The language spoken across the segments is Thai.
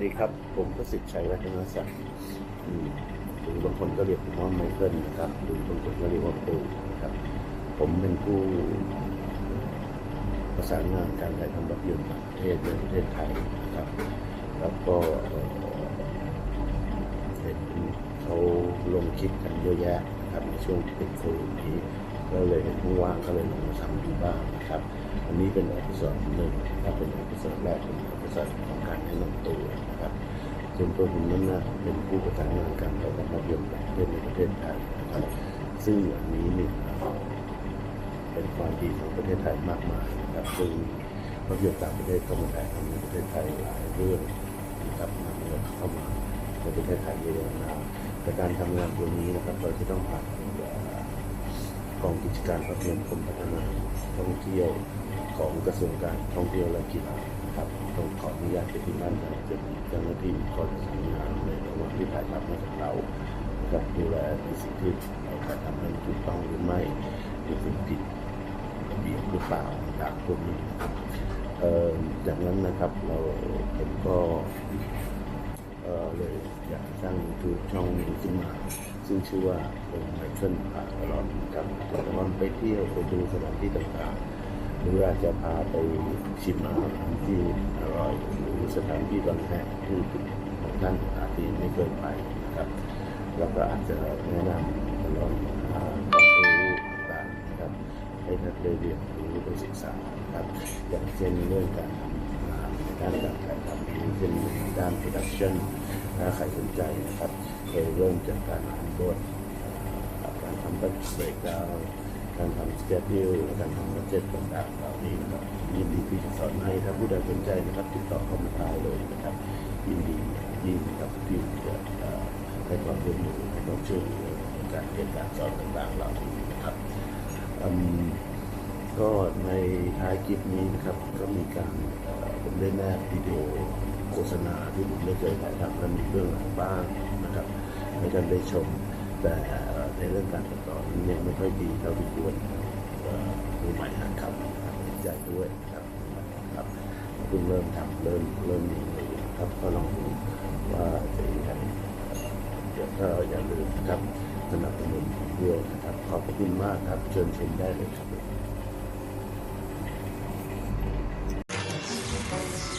ดีครับ ผมประสิทธิ์ชัยรัตนศักดิ์หรือบางคนก็เรียกผมว่าไมเคิลนะครับหรือบางคนก็เรียกว่าปูนะครับ ผมเป็นผู้ประสานงานการถ่ายทำภาพยนตร์ต่างประเทศในประเทศไทยนะครับ แล้วก็เอ่อเห็นเขาลงคลิปกันเยอะแยะนะครับในช่วงที่เป็นโควิดนี้ ก็เลยเห็นว่างก็เลยลองมาทำดูบ้างนะครับ อันนี้เป็นอพิสดหนึ่งนะครับเป็นอพิสดแรกเป็นอพิสดของการแนะนำตัวนะครับส่วนตัวผมนั้นนะเป็นผู้ประสานงานการถ่ายทำภาพยนตร์ต่างประเทศในประเทศไทยนะครับซึ่งอันนี้นี่เป็นความดีของประเทศไทยมากมายนะครับซึ่งภาพยนตร์ต่างประเทศก็มาถ่ายทำในประเทศไทยหลายเรื่องนะครับนำเงินเข้ามาในประเทศไทยเยอะนะครับแต่การทำงานตัวนี้นะครับเราจะต้องผ่าน กองกิจการภาพยนตร์กรมพัฒนาท่องเที่ยวของกระทรวงการท่องเที่ยวและกีฬาครับต้องขออนุญาตเป็นที่มั่นจากเจ้าหน้าที่คอยประสานงานในระหว่างที่ถ่ายทำให้กับเรากับดูแลในสิ่งที่เราถ่ายทำนั้นถูกต้องหรือไม่มีสิ่งผิดระเบียบหรือเปล่าจากพวกนี้ครับเอ่อจากนั้นนะครับเราผมก็เอ่อเลยอยากสร้างยูทูบช่องหนึ่งขึ้นมา ซึ่งชื่อว่าเป็นไมเคิลพาตลอดครับตลอดไปเที่ยวไปดูสถานที่ต่างๆ หรืออาจจะพาไปชิมอาหารที่อร่อย หรือสถานที่บางแห่งที่ท่านอาจจะไม่เคยไปนะครับแล้วก็อาจจะแนะนำตลอดหาความรู้ต่างๆนะครับให้ท่านได้เรียนรู้ได้ศึกษาครับอย่างเช่นเรื่องการทำงานด้านการถ่ายทำหรือเป็นด้านโปรดักชั่น ถ้าใครสนใจนะครับเคยเริ่มจากการทำบทการทำบัตเบรกดาวการทำสเกจดิวการทำบัตเจ็ตต่างๆเหล่านี้นะครับยินดีที่จะสอนให้ถ้าผู้ใดสนใจนะครับ ติดต่อเข้ามาได้เลยนะครับยินดียิ่งนะครับที่จะให้ความร่วมมือให้ความช่วยเหลือในการเรียนการสอนต่างๆเหล่านี้นะครับก็ในท้ายคลิปนี้นะครับก็มีการเอ่อผมได้แนบวิดีโอ ฆษณาที่ผมได้เคยถ่ายทำและมีเรื่องหลังบ้างนะครับให้ท่านได้ชม แต่ในเรื่องการตัดต่อนี้เนี่ยไม่ค่อยดีเท่าที่ควรมือใหม่หัดขับนะครับเห็นใจด้วยครับครับเพิ่งเริ่มทำเริ่มเริ่มมีครับก็ลองดูว่าจะยังไงเดี๋ยวก็อย่าลืมนะครับสนับสนุนด้วยนะครับขอบคุณมากครับเชิญชมได้เลยครับ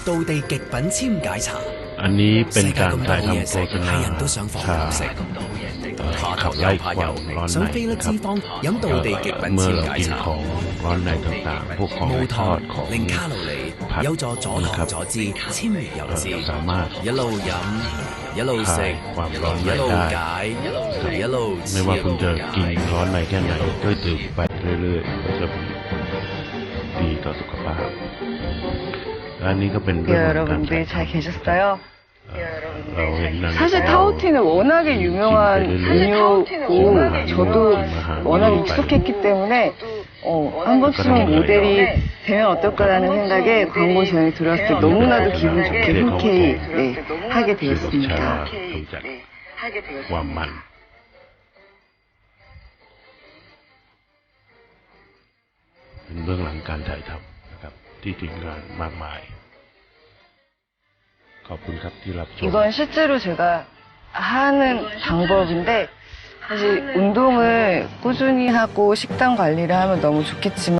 道地极品签解茶， อันนี้เป็น 世界 การ 咁多 ถ่าย 好嘢 ทำโฆ 食， ษณา 系人都想放 ชา 胆食。 เอ่อ 下 ขั 头 บไล่ 又 ค 怕 วาม 油， ร้อน 想 ใน 飞甩 นะค 脂 รับ 肪，饮道地极品 เมื่อ 签 เรา 解 กิน 茶 ของร้อนในต่างๆ พวกของ 无 ทอด 糖 ของ 零卡路里 ผัด 有助阻 นะครั 糖 บ 阻脂，纤维油 เอ่อ 脂。 สามารถ 一路饮，一路 คลา 食 ย，ความร้อนใน 一路 ได้ 解，一路 ไม่ว่าคุณจะ 笑。 กินร้อนในแค่ไหนก็ดื่มไปเรื่อยๆก็จะดีต่อสุขภาพ 그 여러분들이 잘 계셨어요? 사실 타오티는 워낙에 유명한 음료고 네. 네. 네. 저도 워낙 익숙했기 때문에 어, 한 번쯤은 모델이 되면 어떨까라는 생각에 광고 전에 들어왔을 때 너무나도 기분 좋게 흔쾌히 네, 하게 되었습니다. 완만. 운동을 안 간다 이다. ที่ทีมงานมากมาย ขอบคุณครับที่รับชม 이건 실제로 제가 하는 방법인데 사실 운동을 꾸준히 하고 식단 관리를 하면 너무 좋겠지만